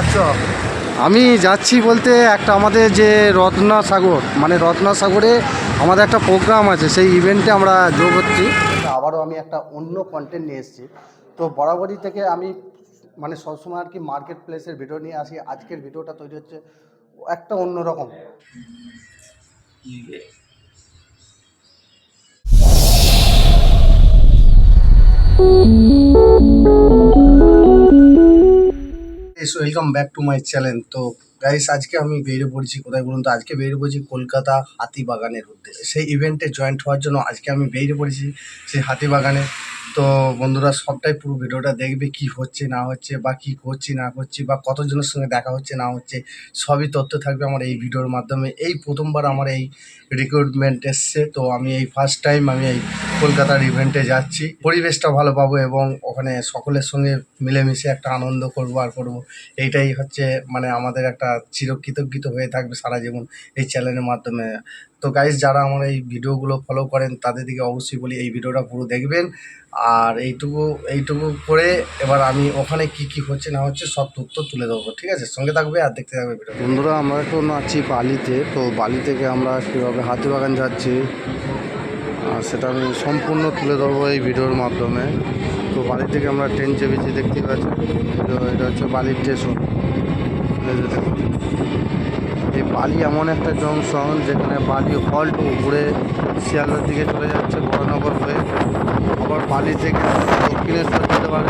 যাচ্ছ? আমি যাচ্ছি বলতে একটা আমাদের যে রত্না সাগর মানে রত্না সাগরে আমাদের একটা প্রোগ্রাম আছে সেই ইভেন্টে আমরা যোগ হচ্ছি। আবারও আমি একটা অন্য কন্টেন্ট নিয়ে এসেছি। তো বরাবরই থেকে আমি মানে সবসময় আর কি মার্কেট প্লেসের ভিডিও নিয়ে আসি। আজকের ভিডিওটা তৈরি হচ্ছে একটা অন্য অন্যরকম। S welcome back to my channel তো গাইস আজকে আমি বেরিয়ে পড়েছি, কোথায় বলুন তো? আজকে বেরিয়ে পড়েছি কলকাতা হাতিবাগানের উদ্দেশ্যে। সেই ইভেন্টে জয়েন্ট হওয়ার জন্য আজকে আমি বেরিয়ে পড়েছি সেই হাতিবাগানে। তো বন্ধুরা, সবটাই পুরো ভিডিওটা দেখবে কি হচ্ছে, না হচ্ছে, বা কি করছি, না করছি, বা কতজনের সঙ্গে দেখা হচ্ছে, না হচ্ছে, সবই তথ্য থাকবে আমার এই ভিডিওর মাধ্যমে। এই প্রথমবার আমার এই রিক্রুটমেন্ট এসছে, তো আমি এই ফার্স্ট টাইম আমি এই কলকাতার ইভেন্টে যাচ্ছি। পরিবেশটা ভালো পাবো এবং ওখানে সকলের সঙ্গে মিলেমিশে একটা আনন্দ করব আর করব। এইটাই হচ্ছে মানে আমাদের একটা চিরকৃতজ্ঞিত হয়ে থাকবে সারা জীবন এই চ্যানেলের মাধ্যমে। তো গাইজ যারা আমার এই ভিডিওগুলো ফলো করেন, তাদের দিকে অবশ্যই বলি এই ভিডিওটা পুরো দেখবেন। আর এইটুকু এইটুকু করে এবার আমি ওখানে কি কি হচ্ছে না হচ্ছে সব তথ্য তুলে দেবো ঠিক আছে? সঙ্গে থাকবে আর দেখতে থাকবে ভিডিও বন্ধুরা, আমরা এখন আছি বালিতে। তো বালি থেকে আমরা কীভাবে হাতিবাগান যাচ্ছি আর সেটা আমি সম্পূর্ণ তুলে ধরবো এই ভিডিওর মাধ্যমে। তো বালি থেকে আমরা ট্রেন চেপেছি দেখতে পাচ্ছি তো এটা হচ্ছে বালির স্টেশন এই যে দেখুন। এই বালি এমন একটা জংশন যেখানে বালি হল্ট ঘুরে শিয়ালদার দিকে চলে যাচ্ছে বড়নগর হয়ে। আবার বালি থেকে দক্ষিণেশ্বর যেতে পারে।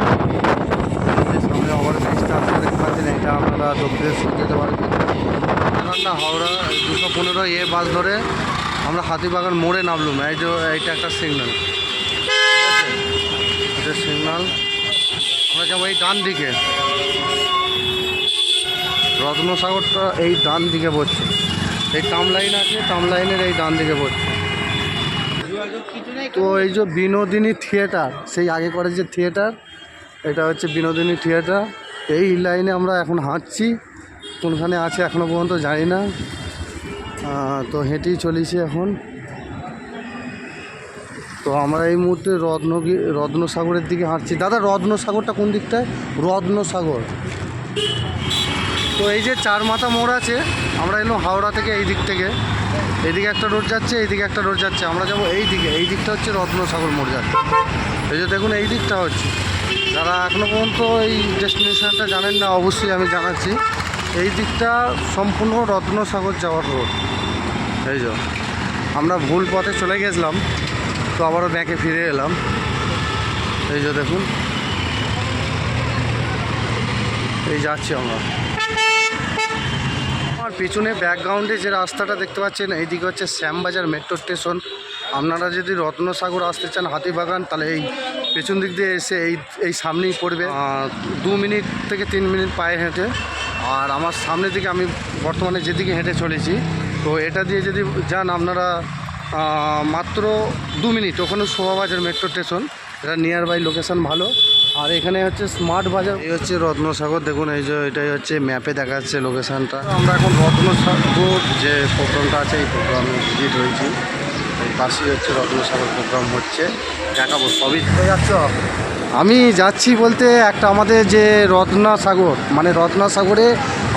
সামনে ওভার ব্রিজটা আপনারা দেখতে পাচ্ছেন, এটা আপনারা দক্ষিণেশ্বর যেতে পারবেন না হাওড়া, দুশো পনেরো এ বাস ধরে আমরা হাতিবাগান মোড়ে নামলুম। এই যে, এইটা একটা সিগন্যাল এটা সিগন্যাল আমরা যাব এই ডান দিকে রত্নসাগরটা এই ডান দিকে পড়ছে এই টাম লাইন আছে, টাম লাইনের এই ডান দিকে পড়ছে তো এই যে বিনোদিনী থিয়েটার, সেই আগে করে যে থিয়েটার, এটা হচ্ছে বিনোদিনী থিয়েটার। এই লাইনে আমরা এখন হাঁটছি, কোনখানে আছে এখনও পর্যন্ত জানি না। তো হেঁটেই চলেছি এখন। তো আমরা এই মুহূর্তে রত্নগি রত্নসাগরের দিকে হাঁটছি। দাদা, রত্নসাগরটা কোন দিকটায়? রত্নসাগর। তো এই যে চার মাথা মোড় আছে, আমরা এলাম হাওড়া থেকে এই দিক থেকে। এদিকে একটা রোড যাচ্ছে, এইদিকে একটা রোড যাচ্ছে। আমরা যাব এই দিকে, এই দিকটা হচ্ছে রত্নসাগর মোড় যাচ্ছে। এই যে দেখুন, এই দিকটা হচ্ছে। যারা এখনও পর্যন্ত এই ডেস্টিনেশনটা জানেন না, অবশ্যই আমি জানাচ্ছি। এই দিকটা সম্পূর্ণ রত্নসাগর যাওয়ার রোড এই যে, আমরা ভুল পথে চলে গেছিলাম, তো আবারও ব্যাকে ফিরে এলাম। এই যে দেখুন এই যাচ্ছি আমরা। আমার পিছনে ব্যাকগ্রাউন্ডে যে রাস্তাটা দেখতে পাচ্ছেন, এইদিকে হচ্ছে শ্যামবাজার মেট্রো স্টেশন আপনারা যদি রত্নসাগর আসতে চান, হাতিবাগান, তাহলে এই পেছন দিক দিয়ে এসে এই এই সামনেই পড়বে। দু মিনিট থেকে তিন মিনিট পায়ে হেঁটে। আর আমার সামনের দিকে আমি বর্তমানে যেদিকে হেঁটে চলেছি, তো এটা দিয়ে যদি যান আপনারা মাত্র দু মিনিট, ওখানে শোভাবাজার মেট্রো স্টেশন এটা নিয়ার বাই লোকেশন ভালো। আর এখানে হচ্ছে স্মার্ট বাজার। এই হচ্ছে রত্নসাগর দেখুন এই যে এটাই হচ্ছে ম্যাপে দেখা যাচ্ছে লোকেশনটা আমরা এখন রত্নসাগর যে প্রোগ্রামটা আছে এই প্রোগ্রামে ভিজিট হয়েছি। এই পাশেই হচ্ছে রত্নসাগর প্রোগ্রাম হচ্ছে দেখাবো সবই। যাচ্ছ? আমি যাচ্ছি বলতে একটা আমাদের যে রত্নাসাগর মানে রত্নাসাগরে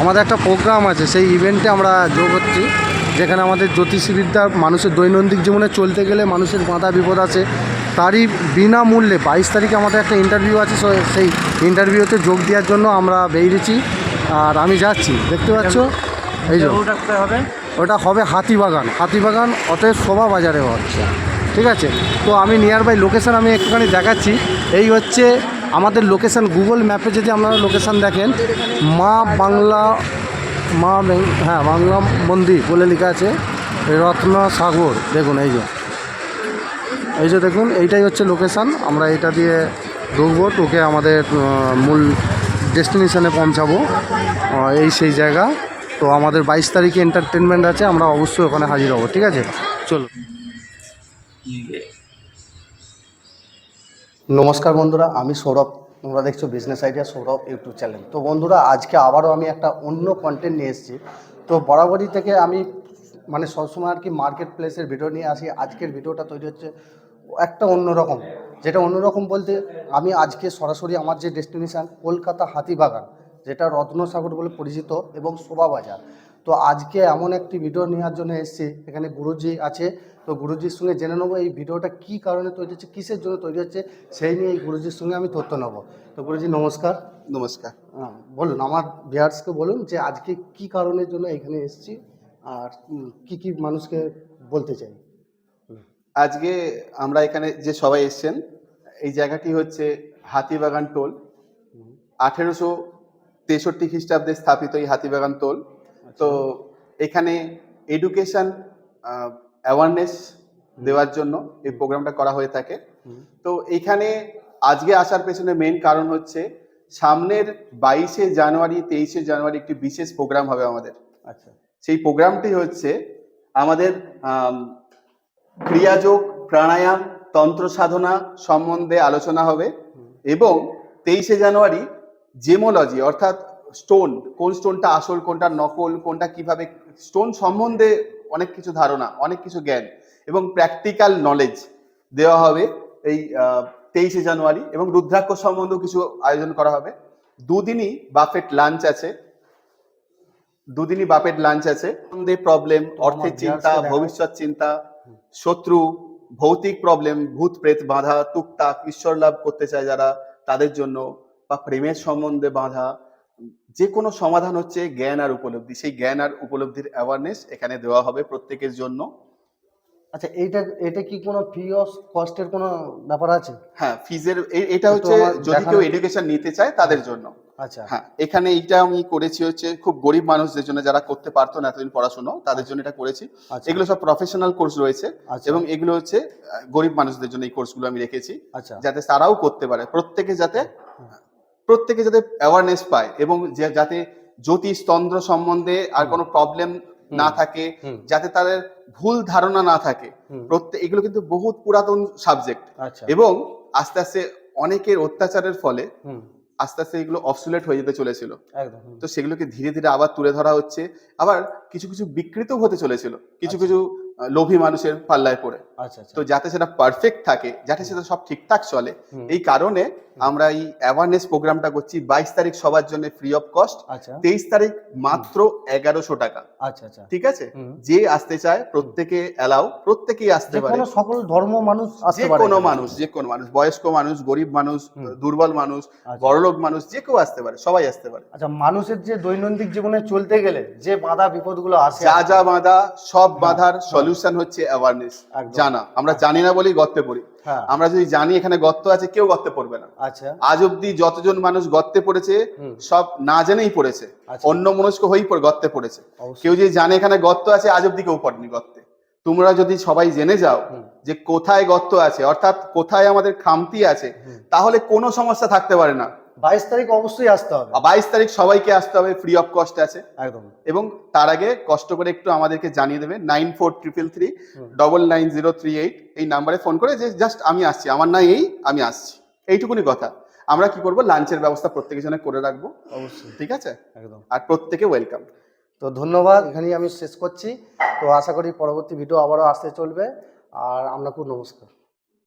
আমাদের একটা প্রোগ্রাম আছে সেই ইভেন্টে আমরা যোগ হচ্ছি। যেখানে আমাদের জ্যোতিষবিদ্যা মানুষের দৈনন্দিন জীবনে চলতে গেলে মানুষের বাধা বিপদ আছে। তারই বিনামূল্যে বাইশ তারিখে আমাদের একটা ইন্টারভিউ আছে সেই ইন্টারভিউতে যোগ দেওয়ার জন্য আমরা বেরিয়েছি। আর আমি যাচ্ছি দেখতে পাচ্ছ? এই যে। ওটা হবে? ওটা হবে হাতিবাগান। হাতিবাগান অতএব শোভা বাজারে হচ্ছে। ঠিক আছে? তো আমি নিয়ার বাই লোকেশান আমি একটুখানি দেখাচ্ছি। এই হচ্ছে আমাদের লোকেশান গুগল ম্যাপে যদি আপনারা লোকেশান দেখেন মা বাংলা মা হ্যাঁ বাংলা মন্দির বলে লেখা আছে রত্ন সাগর দেখুন এই যে। এই যে দেখুন, এইটাই হচ্ছে লোকেশান আমরা এটা দিয়ে ঢুকবো, ঢুকে আমাদের মূল ডেস্টিনেশনে পৌঁছাবো এই সেই জায়গা। তো আমাদের বাইশ তারিখে এন্টারটেনমেন্ট আছে, আমরা অবশ্যই ওখানে হাজির হব, ঠিক আছে? চলো। নমস্কার বন্ধুরা, আমি সৌরভ। তোমরা দেখছ business idea Sourav YouTube channel তো বন্ধুরা, আজকে আবারও আমি একটা অন্য কন্টেন্ট নিয়ে এসেছি। তো বরাবরই থেকে আমি মানে সবসময় আর কি মার্কেট প্লেসের ভিডিও নিয়ে আসি। আজকের ভিডিওটা তৈরি হচ্ছে একটা অন্যরকম। যেটা অন্যরকম বলতে আমি আজকে সরাসরি আমার যে ডেস্টিনেশান কলকাতা হাতিবাগান যেটা রত্নসাগর বলে পরিচিত এবং শোভাবাজার তো আজকে এমন একটি ভিডিও নেওয়ার জন্য এসেছি। এখানে গুরুজি আছে। তো গুরুজির সঙ্গে জেনে নেব এই ভিডিওটা কী কারণে তৈরি হচ্ছে কিসের জন্য তৈরি হচ্ছে সেই নিয়ে এই গুরুজির সঙ্গে আমি তথ্য নেব। তো গুরুজি নমস্কার। নমস্কার। হ্যাঁ, বলুন আমার ভিয়ার্সকে বলুন যে আজকে কি কারণের জন্য এখানে এসেছি। আর কি কি মানুষকে বলতে চাই? আজকে আমরা এখানে যে সবাই এসেছেন এই জায়গাটি হচ্ছে হাতিবাগান টোল। আঠেরোশো তেষট্টি খ্রিস্টাব্দে স্থাপিত এই হাতিবাগান টোল। তো এখানে এডুকেশন অ্যাওয়ারনেস দেওয়ার জন্য এই প্রোগ্রামটা করা হয়ে থাকে। তো এখানে আজকে আসার পেছনে মেন কারণ হচ্ছে সামনের বাইশে জানুয়ারি তেইশে জানুয়ারি একটি বিশেষ প্রোগ্রাম হবে আমাদের। আচ্ছা। সেই প্রোগ্রামটি হচ্ছে আমাদের ক্রিয়াযোগ, প্রাণায়াম, তন্ত্র সাধনা সম্বন্ধে আলোচনা হবে এবং তেইশে জানুয়ারি জেমোলজি অর্থাৎ স্টোন, কোন স্টোনটা আসল, কোনটা নকল, কোনটা কীভাবে, স্টোন সম্বন্ধে অনেক কিছু ধারণা, অনেক কিছু জ্ঞান এবং প্র্যাকটিক্যাল নলেজ দেওয়া হবে এই তেইশে জানুয়ারি এবং রুদ্রাক্ষ সম্বন্ধেও কিছু আয়োজন করা হবে। দুদিনই বাফেট লাঞ্চ আছে দুদিনই বাপের লাঞ্চ আছে। প্রবলেম অর্থের চিন্তা ভবিষ্যৎ চিন্তা শত্রু ভৌতিক প্রবলেম ভূত প্রেত বাঁধা টুকটাক ঈশ্বর লাভ করতে চায় যারা তাদের জন্য বা প্রেমের সম্বন্ধে বাঁধা। যে কোনো সমাধান হচ্ছে জ্ঞান আর উপলব্ধি। সেই জ্ঞান আর উপলব্ধির অ্যাওয়ারনেস এখানে দেওয়া হবে প্রত্যেকের জন্য। আচ্ছা এইটা এটা কি কোনো ফ্রি অফ কস্টের কোনো ব্যাপার আছে? হ্যাঁ ফিজের এটা হচ্ছে যদি কেউ এডুকেশন নিতে চায় তাদের জন্য। আচ্ছা। হ্যাঁ এখানে এইটা আমি করেছি হচ্ছে খুব গরিব মানুষদের জন্য যারা করতে পারতো না এতদিন পড়াশোনা তাদের জন্য এটা করেছি। আচ্ছা। এগুলো সব প্রফেশনাল কোর্স রয়েছে আচ্ছা। এবং এগুলো হচ্ছে গরিব মানুষদের জন্য এই কোর্সগুলো আমি রেখেছি। আচ্ছা। যাতে তারাও করতে পারে প্রত্যেকে যাতে প্রত্যেকে যাতে অ্যাওয়ারনেস পায় এবং যাতে জ্যোতিষ তন্ত্র সম্বন্ধে আর কোনো প্রবলেম না থাকে যাতে তাদের ভুল ধারণা না থাকে। প্রত্যেক এগুলো কিন্তু বহুত পুরাতন সাবজেক্ট এবং আস্তে আস্তে অনেকের অত্যাচারের ফলে আস্তে আস্তে এগুলো অবসুলেট হয়ে যেতে চলেছিল। একদম তো সেগুলোকে ধীরে ধীরে আবার তুলে ধরা হচ্ছে। আবার কিছু কিছু বিকৃত হতে চলেছিল। কিছু কিছু লোভী মানুষের পাল্লায় পড়ে। আচ্ছা আচ্ছা। তো যাতে সেটা পারফেক্ট থাকে যাতে সেটা সব ঠিকঠাক চলে এই কারণে আমরা এই অ্যাওয়ারনেস প্রোগ্রামটা করছি বাইশ তারিখ সবার জন্য ফ্রি অফ কস্ট তেইশ তারিখ মাত্র এগারোশো টাকা। আচ্ছা আচ্ছা। ঠিক আছে? যে আসতে চায় প্রত্যেকে এলাও প্রত্যেকেই আসতে পারে। সকল ধর্ম মানুষ যে কোনো মানুষ যে কোনো মানুষ বয়স্ক মানুষ গরিব মানুষ দুর্বল মানুষ আচ্ছা। বড়লোক মানুষ যে কেউ আসতে পারে সবাই আসতে পারে। আচ্ছা মানুষের যে দৈনন্দিন জীবনে চলতে গেলে যে বাধা বিপদগুলো আসে যা যা বাঁধা সব বাধার। সলিউশন হচ্ছে অ্যাওয়ারনেস জানা। আমরা জানি না বলেই গর্তে পড়ি। আমরা যদি জানি এখানে গর্ত আছে কেউ গর্তে পড়বে না। আচ্ছা। আজ অব্দি যতজন মানুষ গর্তে পড়েছে সব না জেনেই পড়েছে। আচ্ছা। অন্য মনস্ক হয়েই গর্তে পড়েছে। কেউ যদি জানে এখানে গর্ত আছে আজ অব্দি কেউ পড়েনি গর্তে। তোমরা যদি সবাই জেনে যাও যে কোথায় গর্ত আছে অর্থাৎ কোথায় আমাদের খামতি আছে তাহলে কোনো সমস্যা থাকতে পারে না। বাইশ তারিখ অবশ্যই আসতে হবে। বাইশ তারিখ সবাইকে আসতে হবে ফ্রি অফ কস্ট আছে। একদম। এবং তার আগে কষ্ট করে একটু আমাদেরকে জানিয়ে দেবে nine four triple three double nine zero three eight এই নাম্বারে ফোন করে যে জাস্ট আমি আসছি আমার না এই আমি আসছি। এইটুকুনি কথা। আমরা কি করব? লাঞ্চের ব্যবস্থা প্রত্যেকের জন্য করে রাখব। অবশ্যই। ঠিক আছে? একদম। আর প্রত্যেকে ওয়েলকাম তো ধন্যবাদ এখানেই আমি শেষ করছি। তো আশা করি পরবর্তী ভিডিও আবারও আসতে চলবে। আর আপনাকেও নমস্কার।